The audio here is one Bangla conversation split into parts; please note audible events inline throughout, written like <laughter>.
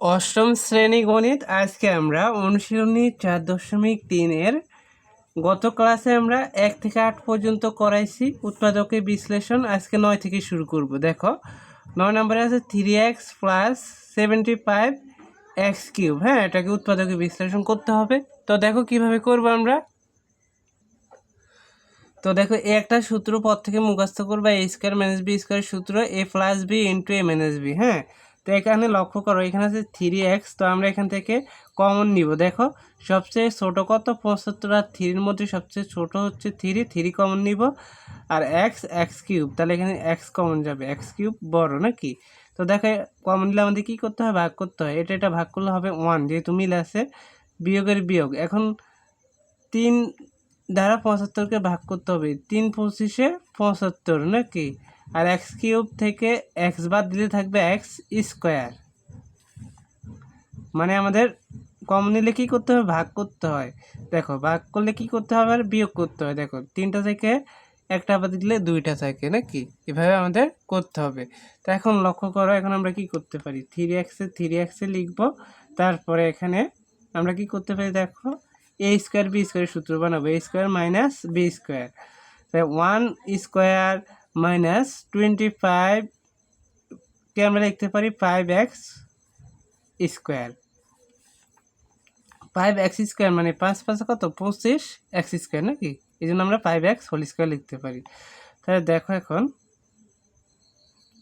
অষ্টম শ্রেণি গণিত, আজকে আমরা অনুশীলনী চার দশমিক তিনের গত ক্লাসে আমরা এক থেকে আট পর্যন্ত করাইছি উৎপাদকের বিশ্লেষণ, আজকে নয় থেকে শুরু করব। দেখো, নয় নম্বরে আছে three x plus seventy five x cube হ্যাঁ এটাকে উৎপাদকের বিশ্লেষণ করতে হবে। তো দেখো কীভাবে করব আমরা? তো দেখো, এ একটা সূত্র পদ থেকে মুখস্থ করবা a square minus b square সূত্র a plus b into a minus b হ্যাঁ? তো এখানে লক্ষ্য করো, এখানে আছে থ্রি এক্স তো আমরা এখান থেকে কমন নিব। দেখো, সবচেয়ে ছোট কত? পঁচাত্তর, আর থ্রির মধ্যে সবচেয়ে ছোট হচ্ছে থ্রি থ্রি কমন নিব। আর এক্স এক্স কিউব তাহলে এখানে এক্স কমন যাবে। এক্স কিউব বড় নাকি? তো দেখো কমন নিলে আমাদের কী করতে হয়? ভাগ করতে হয়। এটা এটা ভাগ করলে হবে ওয়ান যেহেতু মিল আছে বিয়োগের বিয়োগ। এখন তিন দ্বারা পঁচাত্তরকে ভাগ করতে হবে। তিন পঁচিশে পঁচাত্তর নাকি? আর এক্স কিউব থেকে এক্স বাদ দিলে থাকবে এক্স স্কোয়ার। মানে আমাদের কম নিলে কী করতে হবে? ভাগ করতে হয়। দেখো, ভাগ করলে কি করতে হবে? আর বিয়োগ করতে হয়। দেখো, তিনটা থেকে একটা বাদ দিলে দুইটা থাকে, নাকি? এভাবে আমাদের করতে হবে। তো এখন লক্ষ্য করো, এখন আমরা কি করতে পারি? থ্রি এক্সে থ্রি এক্সে লিখব। তারপরে এখানে আমরা কি করতে পারি? দেখো এ স্কোয়ার বি স্কোয়ারের সূত্র বানাবো। A square minus b square one square minus twenty five কে আমরা লিখতে পারি? Five x square five x square মানে পাঁচ পাঁচ কত? পঁচিশ এক্স স্কোয়ার নাকি? এই জন্য আমরা ফাইভ এক্স হোল স্কোয়ার লিখতে পারি। তাহলে দেখো এখন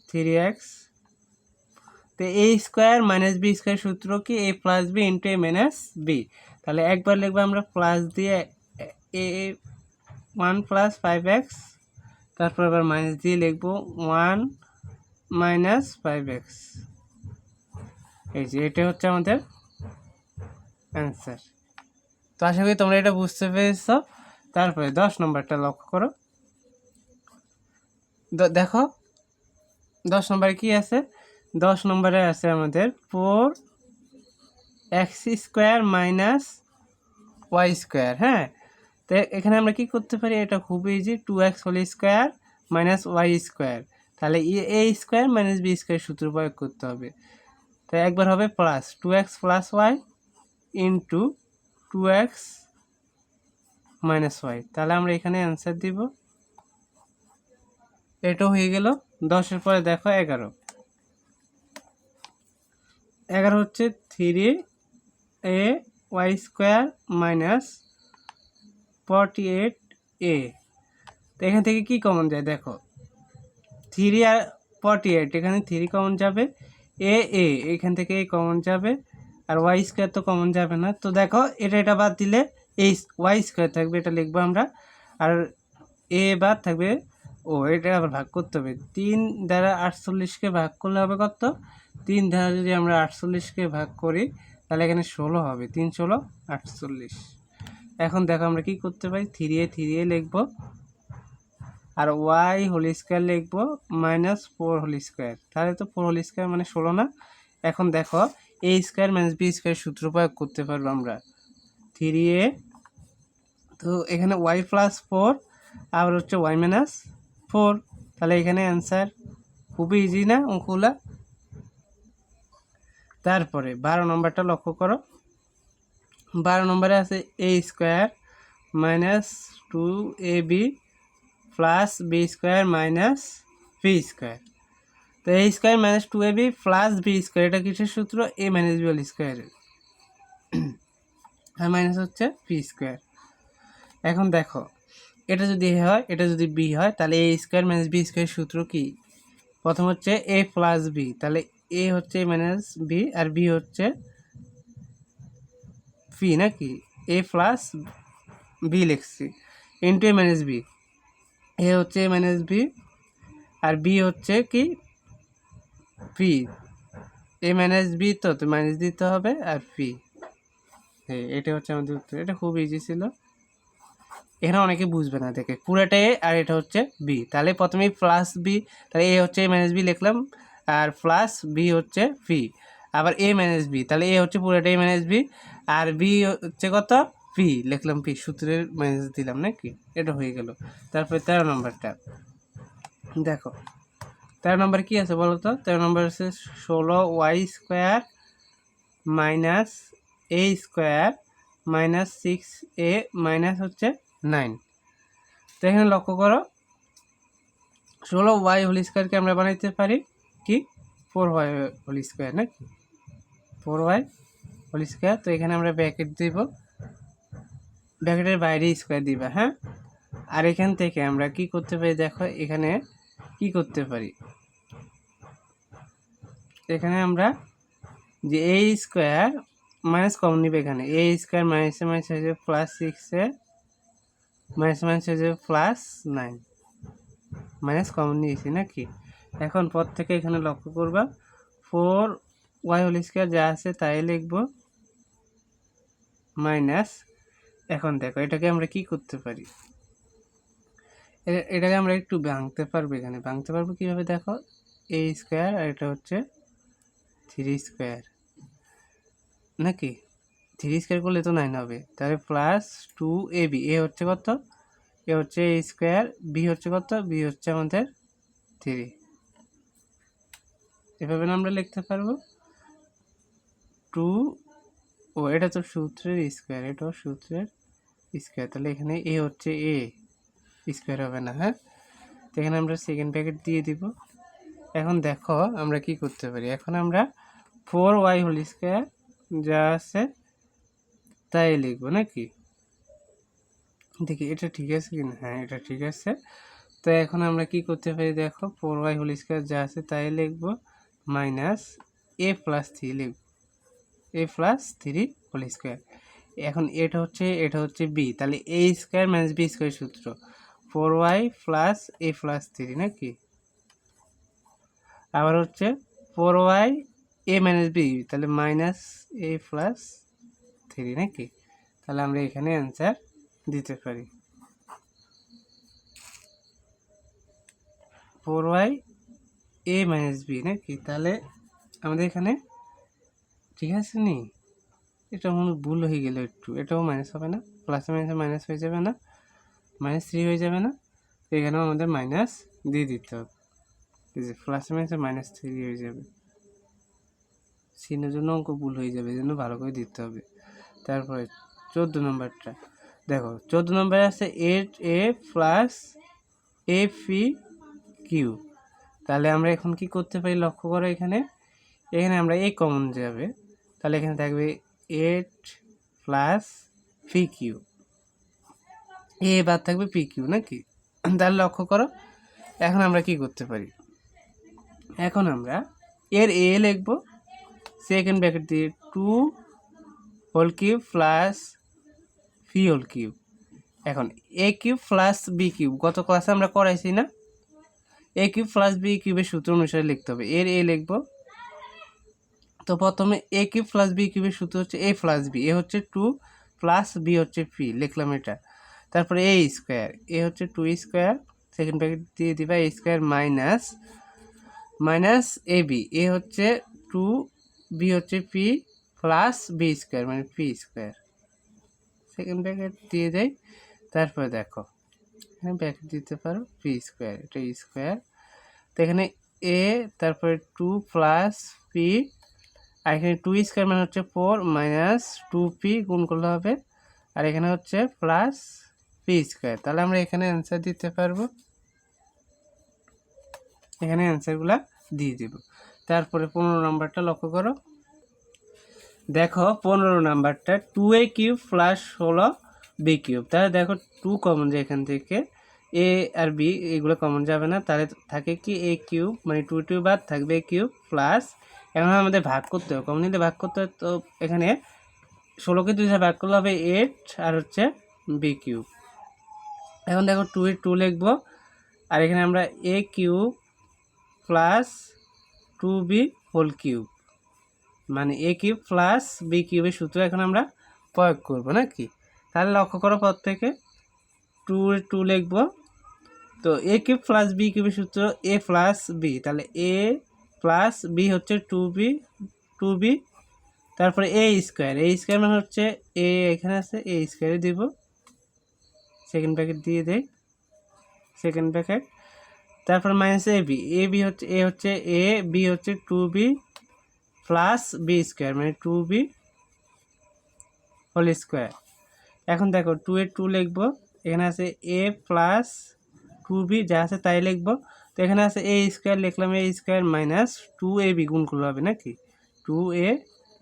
থ্রি এক্স তো a square minus b square সূত্র কি? A plus b into a minus b তাহলে একবার লিখব আমরা প্লাস দিয়ে a one plus five x তারপর আবার মাইনাস দিয়ে লিখব ওয়ান মাইনাস ফাইভ এক্স এই যে এটা হচ্ছে আমাদের অ্যান্সার তো আশা করি তোমরা এটা বুঝতে পেরেছ। তারপরে দশ নম্বরটা লক্ষ্য করো। দেখো, দশ নম্বরে কি আছে? দশ নম্বরে আছে আমাদের four x square minus y square হ্যাঁ? তো এখানে আমরা কি করতে পারি? এটা খুব easy two x whole square minus y square তাহলে a square minus b square সূত্র প্রয়োগ করতে হবে। তাই একবার হবে plus two x plus y into two x minus y তাহলে আমরা এখানে অ্যান্সার দিব। এটাও হয়ে গেল দশের পরে দেখো এগারো। এগারো হচ্ছে three a y square minus forty eight a তো এখান থেকে কি কমন যায়? দেখো থ্রি আর ফর্টি এইট এখানে থ্রি কমন যাবে। এ এ এখান থেকে এ কমন যাবে। আর ওয়াই স্কোয়ার তো কমন যাবে না। তো দেখো, এটা এটা বাদ দিলে এই ওয়াই স্কোয়ার থাকবে, এটা লিখব আমরা। আর এ বাদ থাকবে, ও, এটা আবার ভাগ করতে হবে। তিন দ্বারা আটচল্লিশকে ভাগ করলে হবে কত? তিন দ্বারা যদি আমরা আটচল্লিশকে ভাগ করি, তাহলে এখানে ষোলো হবে। তিন ষোলো, আটচল্লিশ। এখন দেখো আমরা কি করতে পারি? থ্রি এ থ্রি এ লিখব। আর ওয়াই হোল স্কোয়ার লিখব মাইনাস ফোর হোল স্কোয়ার তাহলে তো ফোর হোল স্কোয়ার মানে ষোলো না। এখন দেখো a square minus b square সূত্র প্রয়োগ করতে পারব আমরা। থ্রি এ তো এখানে ওয়াই প্লাস ফোর আবার হচ্ছে ওয়াই মাইনাস ফোর তাহলে এখানে অ্যান্সার খুবই ইজি না অঙ্কগুলা তারপরে বারো নম্বরটা লক্ষ্য করো। বারো নম্বরে আছে a square minus two a b plus b square minus b square তো a square minus two a b plus b square এটা কিসের সূত্র? এ মাইনাস বি হোল স্কোয়ারের আর মাইনাস হচ্ছে বি স্কোয়ার এখন দেখো, এটা যদি এ হয়, এটা যদি বি হয়, তাহলে a square minus b square সূত্র কি? প্রথম হচ্ছে এ প্লাস বি তাহলে এ হচ্ছে মাইনাস বি আর বি হচ্ছে বি নাকি? এ প্লাস বি লিখছি। Into a minus b a হচ্ছে এ মাইনাস বি আর বি হচ্ছে কি? পি এ মাইনাস বি তো তো মাইনাস দিতে হবে, আর পি হ্যাঁ এটা হচ্ছে আমাদের উত্তর। এটা খুব ইজি ছিল। এখানে অনেকে বুঝবে না, দেখে। পুরোটা এ আর এটা হচ্ছে বি তাহলে প্রথমেই প্লাস বি তাহলে এ হচ্ছে এ মাইনাস বি লিখলাম, আর প্লাস বি হচ্ছে পি আবার এ মাইনাস বি তাহলে এ হচ্ছে পুরোটা এ মাইনাস বি আর বি হচ্ছে কত? পি লিখলাম পি সূত্রের মাইনাস দিলাম নাকি? এটা হয়ে গেল। তারপরে তেরো নম্বরটা। দেখো, তেরো নম্বর কি আছে বলো তো? তেরো নম্বর আছে ষোলো y square minus a square minus six a minus হচ্ছে নাইন তো এখানে লক্ষ্য করো, ষোলো ওয়াই হোল স্কোয়ারকে আমরা বানাইতে পারি কি? ফোর ওয়াই হোল স্কোয়ার নাকি? Four y whole square. তো এখানে আমরা ব্যাকেট দিব। ব্যাকেটের বাইরে স্কোয়ার দিবা হ্যাঁ? আর এখান থেকে আমরা কি করতে পারি? দেখো, এখানে কি করতে পারি? এখানে আমরা যে এ স্কোয়ার মাইনাস কমন নিবে এখানে। এ স্কোয়ার মাইনাসে মাইনাস হয়ে যাবে প্লাস সিক্সে মাইনাস মাইনাস হয়ে যাবে প্লাস নাইন মাইনাস কমন নিয়েছি নাকি? এখন পর থেকে এখানে লক্ষ্য করবা ফোর ওয়াই হোল স্কোয়ার যা আছে তাই লিখব মাইনাস এখন দেখো এটাকে আমরা কি করতে পারি? এটাকে আমরা একটু ভাঙতে পারব এখানে। ভাঙতে পারব কীভাবে দেখো? এ স্কোয়ার আর এটা হচ্ছে থ্রি স্কোয়ার নাকি? থ্রি স্কোয়ার করলে তো নাইন হবে। তাহলে plus two a b a হচ্ছে কত? এ হচ্ছে এ স্কোয়ার বি হচ্ছে কত? বি হচ্ছে আমাদের থ্রি এভাবে আমরা লিখতে পারব? টু ও, এটা তো সূত্রের স্কোয়ার এটাও সূত্রের স্কোয়ার তাহলে এখানে এ হচ্ছে এ স্কোয়ার হবে না হ্যাঁ? তো এখানে আমরা সেকেন্ড প্যাকেট দিয়ে দিব। এখন দেখো আমরা কি করতে পারি। এখন আমরা ফোর ওয়াই হোল স্কোয়ার যা আছে তাই লিখব, নাকি? দেখি, এটা ঠিক আছে কি না হ্যাঁ এটা ঠিক আছে। তো এখন আমরা কি করতে পারি দেখো ফোর ওয়াই হোল স্কোয়ার যা আছে তাই লিখব মাইনাস এ প্লাস থ্রি লিখব। A plus three whole square. এখন এটা হচ্ছে এটা হচ্ছে বি তাহলে a square minus b square সূত্র। Four y plus a plus three নাকি? আবার হচ্ছে four y a minus b তাহলে মাইনাস এ প্লাস থ্রি নাকি? তাহলে আমরা এখানে অ্যান্সার দিতে পারি। Four y a minus b নাকি? তাহলে আমাদের এখানে ঠিক আছে নি? এটা মনে ভুল হয়ে গেল একটু। এটাও মাইনাস হবে না। প্লাস মাইনাসে মাইনাস হয়ে যাবে না। মাইনাস থ্রি হয়ে যাবে না। এখানেও আমাদের মাইনাস দিয়ে দিতে হবে। এই যে প্লাস মাইনাসে মাইনাস থ্রি হয়ে যাবে। চিহ্নের জন্য অঙ্ক ভুল হয়ে যাবে এই জন্য ভালো করে দিতে হবে। তারপরে চোদ্দ নম্বরটা। দেখো, চোদ্দ নম্বরে আছে eight a plus a p q তাহলে আমরা এখন কি করতে পারি? লক্ষ্য করো এখানে। এখানে আমরা এ কমন যাবে। তাহলে এখানে থাকবে eight plus p q a বাদ থাকবে পি কিউ নাকি? <clears throat> তাহলে লক্ষ্য করো, এখন আমরা কি করতে পারি? এখন আমরা এর এ লিখব সেকেন্ড ব্র্যাকেট দিয়ে two whole cube plus p whole cube এখন a cube plus b cube গত ক্লাসে আমরা করাইছি না? এ কিউব প্লাস বি কিউবের সূত্র অনুসারে লিখতে হবে। এর এ লিখব তো প্রথমে এ কিউব প্লাস বি কিউবের সূত্র হচ্ছে এ প্লাস বি এ হচ্ছে টু প্লাস বি হচ্ছে পি লিখলাম এটা। তারপরে এ স্কোয়ার এ হচ্ছে টু স্কোয়ার সেকেন্ড প্যাকেট দিয়ে দিবা a square minus minus a b a হচ্ছে টু বি হচ্ছে পি প্লাস বি স্কোয়ার মানে পি স্কোয়ার সেকেন্ড প্যাকেট দিয়ে দেয় তারপরে দেখো, এখানে ব্যাকেট দিতে পারো পি স্কোয়ার এটা স্কোয়ার তো এখানে এ তারপরে টু প্লাস পি আর এখানে টু স্কোয়ার মানে হচ্ছে ফোর মাইনাস টু পি গুণ করলে হবে। আর এখানে হচ্ছে প্লাস পি স্কোয়ার তাহলে আমরা এখানে অ্যান্সার দিতে পারব। এখানে অ্যান্সারগুলো দিয়ে দেব। তারপরে পনেরো নাম্বারটা লক্ষ্য করো। দেখো পনেরো নাম্বারটা টু এ কিউব প্লাস ষোলো বি কিউব তাহলে দেখো টু কমন যায় এখান থেকে এ আর বি এগুলো কমন যাবে না। তাহলে থাকে কি এ কিউব মানে টু টু বাদ থাকবে এ কিউব প্লাস এখন আমাদের ভাগ করতে হবে। কমন নিতে ভাগ করতে হবে, তো এখানে ষোলোকে দুই ভাগ করলে হবে এইট আর হচ্ছে বি কিউব এখন দেখো টু এ টু লিখব, আর এখানে আমরা a cube plus two b whole cube মানে এ কিউব প্লাস বি কিউবের সূত্র এখন আমরা প্রয়োগ করব নাকি? তাহলে লক্ষ্য করো পর থেকে টু টু লিখব, তো এ কিউব প্লাস বি কিউবের সূত্র এ প্লাস বি তাহলে এ প্লাস বি হচ্ছে টু বি টু বি তারপরে এ স্কোয়ার এ স্কোয়ার মানে হচ্ছে এ এখানে আছে এ স্কোয়ারে দিব। সেকেন্ড প্যাকেট দিয়ে দেই। সেকেন্ড প্যাকেট তারপর minus a b a b হচ্ছে এ হচ্ছে এ বি হচ্ছে two b plus b square মানে টু বি হোল স্কোয়ার এখন দেখো টু এ টু লিখব, এখানে আছে এ প্লাস টু বি যা আছে তাই লিখব। তো এখানে আছে এ স্কোয়ার লিখলাম a square minus two a b গুণ করলে হবে নাকি? Two a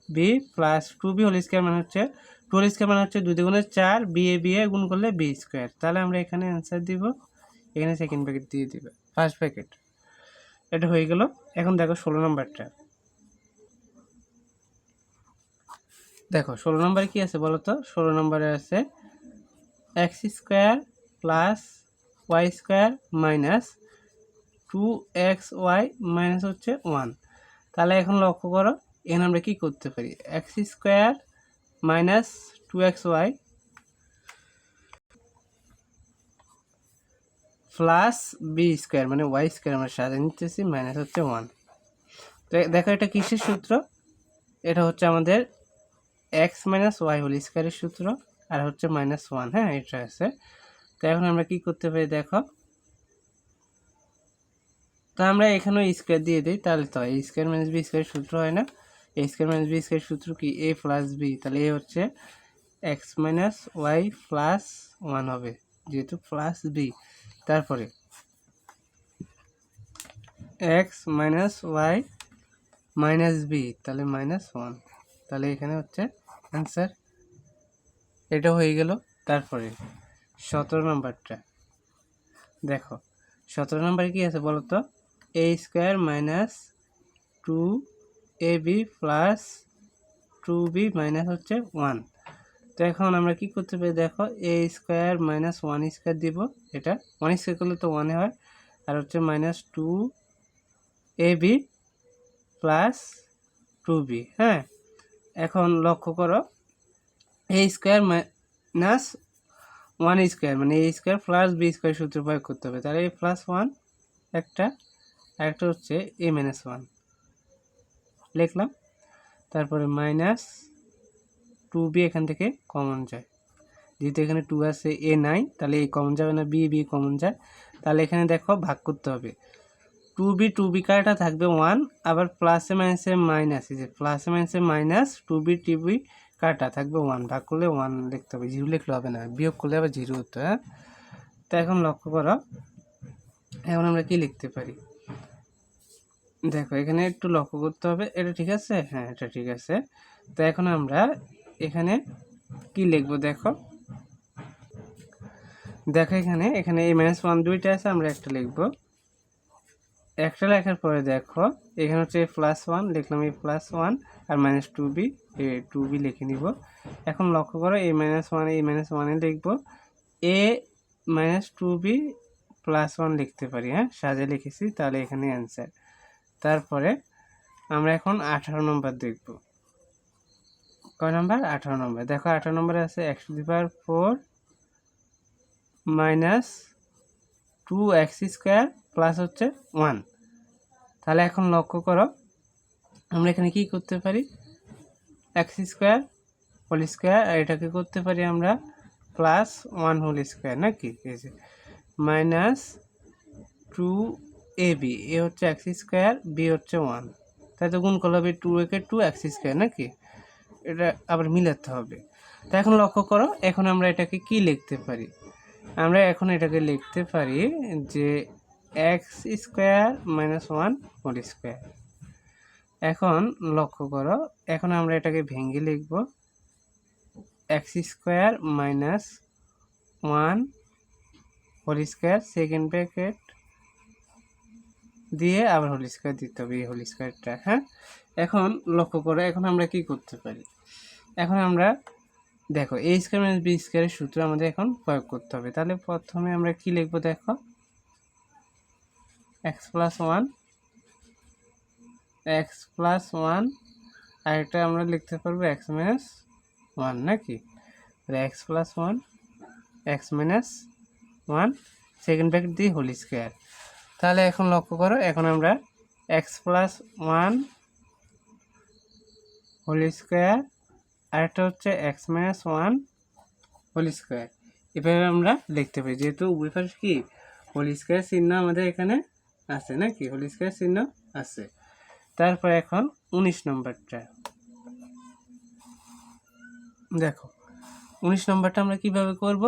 b plus two b whole square মানে হচ্ছে টু হোল স্কোয়ার মানে হচ্ছে দুই দুগুণে চার বি এ বি এ গুণ করলে বি স্কোয়ার তাহলে আমরা এখানে অ্যান্সার দিব, এখানে সেকেন্ড প্যাকেট দিয়ে দিবে ফার্স্ট প্যাকেট এটা হয়ে গেল। এখন দেখো ষোলো নম্বরটা। দেখো, ষোলো নম্বরে কি আছে বলো তো ষোলো নম্বরে আছে x square plus y square minus two x y minus হচ্ছে ওয়ান তাহলে এখন লক্ষ্য করো, এখানে আমরা কী করতে পারি? X square minus two x y plus b square মানে ওয়াই স্কোয়ার আমরা সাজিয়ে নিতেছি মাইনাস হচ্ছে ওয়ান তো দেখো এটা কিসের সূত্র? এটা হচ্ছে আমাদের এক্স মাইনাস ওয়াই হোল স্কোয়ারের সূত্র, আর হচ্ছে মাইনাস ওয়ান হ্যাঁ এটা আছে। তো এখন আমরা কি করতে পারি দেখো? তো আমরা এখানেও স্কোয়ার দিয়ে দিই, তাহলে তো a square minus b square সূত্র হয় না। A square minus b square সূত্র কি? এ প্লাস বি তাহলে এ হচ্ছে x minus y plus one হবে, যেহেতু প্লাস বি তারপরে x minus y minus b তাহলে মাইনাস ওয়ান তাহলে এখানে হচ্ছে অ্যান্সার এটা হয়ে গেল। তারপরে সতেরো নম্বরটা দেখো, সতেরো নম্বরে কি আছে বলো তো a square minus two a b plus two b minus হচ্ছে ওয়ান তো এখন আমরা কি করতে পারি? দেখো a square minus one square দিব। এটা ওয়ান স্কোয়ার করলে তো ওয়ানে হয়। আর হচ্ছে minus two a b plus two b হ্যাঁ? এখন লক্ষ্য করো a square minus one square মানে a square plus b square সূত্র প্রয়োগ করতে হবে। তাহলে এ প্লাস ওয়ান একটা আর একটা হচ্ছে এ মাইনাস ওয়ান লিখলাম। তারপরে মাইনাস টু বি এখান থেকে কমন যায়। যেহেতু এখানে টু আছে এ নাই, তাহলে এ কমন যাবে না বি বি কমন যায়। তাহলে এখানে দেখো ভাগ করতে হবে। টু বি টু বি কারটা থাকবে ওয়ান আবার প্লাসে মাইনাসে মাইনাস এই যে প্লাসে মাইনাসে মাইনাস টু বি টি বি কারটা থাকবে ওয়ান ভাগ করলে ওয়ান লিখতে হবে জিরো লিখলে হবে না, বিয়োগ করলে আবার জিরো হতো হ্যাঁ? তো এখন লক্ষ্য করো, এখন আমরা কি লিখতে পারি? দেখো, এখানে একটু লক্ষ্য করতে হবে। এটা ঠিক আছে? হ্যাঁ এটা ঠিক আছে। তো এখন আমরা এখানে কি লিখব দেখো? দেখো এখানে এখানে এই মাইনাস ওয়ান দুইটা আছে, আমরা একটা লিখব। একটা লেখার পরে দেখো, এখানে হচ্ছে এ প্লাস ওয়ান লিখলাম এই plus one R minus two b a two b লিখে নিব। এখন লক্ষ্য করো এই মাইনাস ওয়ান এই মাইনাস ওয়ানে লিখব। A minus two b plus one লিখতে পারি হ্যাঁ? সাজে লিখেছি, তাহলে এখানে অ্যান্সার তারপরে আমরা এখন আঠারো নম্বর দেখব। কয় নম্বর? আঠারো নম্বর। দেখো আঠারো নম্বরে আছে একশো the power four minus two x square plus হচ্ছে ওয়ান তাহলে এখন লক্ষ্য করো, আমরা এখানে কি করতে পারি? এক্স স্কোয়ার হোল স্কোয়ার আর এটাকে করতে পারি আমরা প্লাস ওয়ান হোল স্কোয়ার নাকি? Minus two a b a হচ্ছে এক্স স্কোয়ার বি হচ্ছে ওয়ান তাই তো গুণ করলে হবে টু একে টু এক্স স্কোয়ার নাকি? এটা আবার মিলাতে হবে। তো এখন লক্ষ্য করো, এখন আমরা এটাকে কি লিখতে পারি? আমরা এখন এটাকে লিখতে পারি যে x square minus one whole square এখন লক্ষ্য করো, এখন আমরা এটাকে ভেঙে লিখব। X square minus one whole square second bracket দিয়ে আবার হোল স্কোয়ার দিতে হবে, এই হোল স্কোয়ারটা হ্যাঁ? এখন লক্ষ্য করে, এখন আমরা কি করতে পারি? এখন আমরা, দেখো এ স্কোয়ার মাইনাস বি স্কোয়ারের সূত্র আমাদের এখন প্রয়োগ করতে হবে। তাহলে প্রথমে আমরা কি লিখব, দেখো? X plus one x plus one আর এটা আমরা লিখতে পারব এক্স মাইনাস ওয়ান নাকি? X plus one x minus one second bracket দিয়ে হোল স্কোয়ার। তাহলে এখন লক্ষ্য করো, এখন আমরা x plus one whole square আরেকটা হচ্ছে x minus one whole square এভাবে আমরা লিখতে পারি, যেহেতু উভয় পাশে কি? হোল স্কোয়ার চিহ্ন আমাদের এখানে আছে নাকি? হোল স্কোয়ার চিহ্ন আছে। তারপর এখন উনিশ নম্বরটা। দেখো, উনিশ নম্বরটা আমরা কীভাবে করব?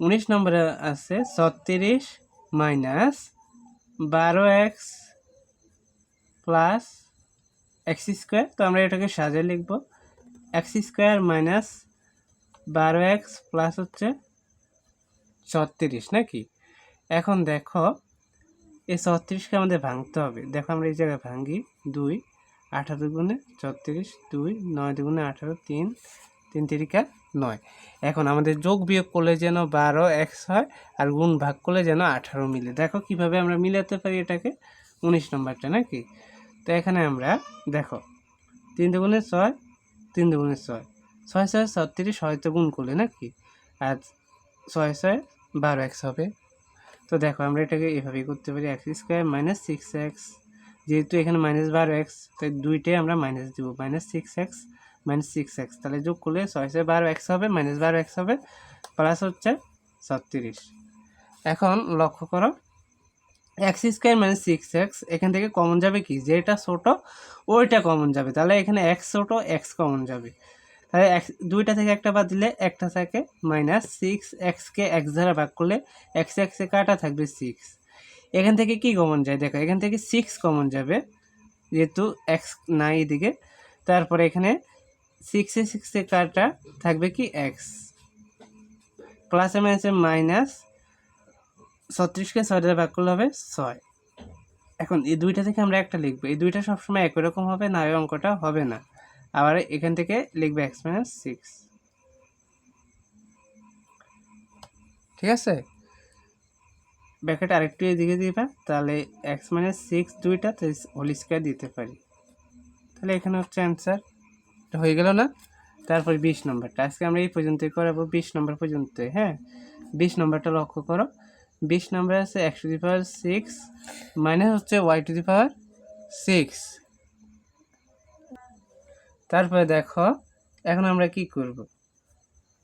উনিশ নম্বরে আছে ছত্রিশ মাইনাস বারো এক্স প্লাস এক্স স্কোয়ার, তো আমরা এটাকে সাজে লিখব। এক্স স্কোয়ার মাইনাস বারো এক্স প্লাস হচ্ছে ছত্রিশ, নাকি? এখন দেখো, এই ছত্রিশকে আমাদের ভাঙতে হবে। দেখো আমরা এই জায়গায় ভাঙি, দুই, আঠারো গুণে ছত্রিশ, দুই, নয় দুগুণে আঠারো, তিন তিন তিরিকা নয়। এখন আমাদের যোগ বিয়োগ করলে যেন বারো এক্স হয় আর গুণ ভাগ করলে যেন আঠারো মিলে। দেখো কীভাবে আমরা মিলাতে পারি এটাকে। উনিশ নম্বরটা নাকি? তো এখানে আমরা, দেখো, তিন দুগুণে ছয়, তিন দুগুণে ছয়। ছয় ছয়, ছত্রিশ হয়তো গুণ করলে নাকি? আর ছয় ছয়, বারো এক্স হবে। তো দেখো আমরা এটাকে এভাবেই করতে পারি। X square minus six x, যেহেতু এখানে মাইনাস বারো এক্স, তাই দুইটাই আমরা মাইনাস দেবো। Minus six x minus six x তাহলে যোগ করলে ছয় ছয় বারো এক্স হবে মাইনাস বারো এক্স হবে প্লাস হচ্ছে ছত্রিশ। এখন লক্ষ্য করো x square minus six x এখান থেকে কমন যাবে কি? যেটা ছোটো, ওইটা কমন যাবে। তাহলে এখানে এক্স ছোটো এক্স কমন যাবে। তাহলে এক্স দুইটা থেকে একটা বাদ দিলে একটা থাকে মাইনাস সিক্স এক্সকে এক্স দ্বারা ভাগ করলে এক্স এক্সে কাটা থাকবে সিক্স এখান থেকে কি কমন যায়? দেখো, এখান থেকে সিক্স কমন যাবে, যেহেতু এক্স নাই এদিকে। তারপরে এখানে সিক্সে সিক্সে কাটা থাকবে কি এক্স প্লাসে মাইনাসে মাইনাস ছত্রিশকে ছয় দ্বারা ভাগ করলে হবে ছয়। এখন এই দুইটা থেকে আমরা একটা লিখব। এই দুইটা সবসময় একই রকম হবে না, এই অঙ্কটা হবে না। আবার এখান থেকে লিখবে এক্স মাইনাস সিক্স ঠিক আছে? ব্যাকেট আরেকটু এদিকে দিবা, তাহলে এক্স মাইনাস সিক্স দুইটা হোল স্কোয়ার দিতে পারি। তাহলে এখানে হচ্ছে অ্যান্সার হয়ে গেল না? তারপর বিশ নম্বরটা। আজকে আমরা এই পর্যন্তই করাবো, বিশ নম্বর পর্যন্ত হ্যাঁ? বিশ নম্বরটা লক্ষ্য করো। বিশ নম্বর আছে x to the power six minus হচ্ছে y to the power six তারপরে দেখো, এখন আমরা কি করব?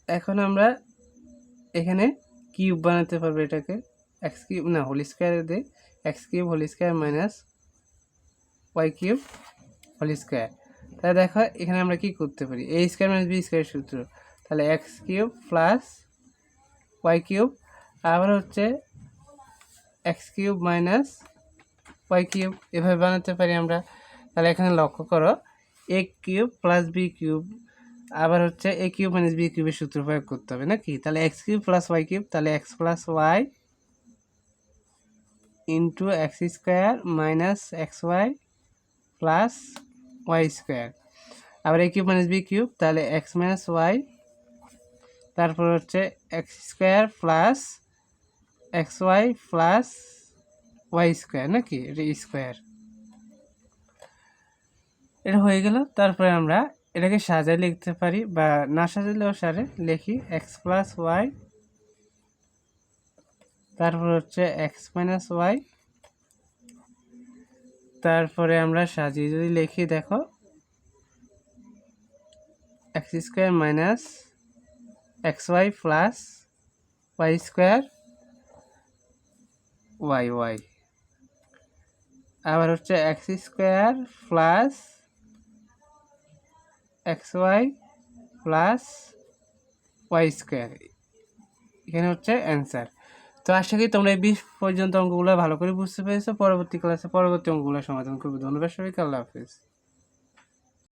এখন আমরা এখানে কিউব বানাতে পারব এটাকে। এক্স কিউব না হোল স্কোয়ার দে। X cube whole square minus y cube whole square তাহলে দেখো, এখানে আমরা কি করতে পারি? A square minus b square সূত্র। তাহলে x cube plus y cube. আবার হচ্ছে x cube minus y cube. এভাবে বানাতে পারি আমরা। তাহলে এখানে লক্ষ্য করো a cube plus b cube. আবার হচ্ছে এ কিউব মাইনাস বি কিউবের সূত্র প্রয়োগ করতে হবে, নাকি? তাহলে x cube plus y cube, তাহলে x plus y into x square minus x y plus y square আবার a cube minus b cube, তাহলে এক্স মাইনাস ওয়াই তারপর হচ্ছে x square plus x y plus y square নাকি? এটা স্কোয়ার এটা হয়ে গেল, তারপরে আমরা এটাকে সাজায় লিখতে পারি, বা না সাজালেও সারে, লিখি এক্স প্লাস ওয়াই তারপর হচ্ছে এক্স মাইনাস ওয়াই তারপরে আমরা সাজিয়ে যদি লিখি, দেখো x square minus x y plus y square y y আবার হচ্ছে x square plus x y plus y square এখানে হচ্ছে অ্যান্সার তো আশা করি তোমরা এই বিশ পর্যন্ত অঙ্কগুলো ভালো করে বুঝতে পেরেছ। পরবর্তী ক্লাসে পরবর্তী অঙ্কগুলো সমাধান করবে। ধন্যবাদ সবাইকে, আল্লাহ হাফিজ।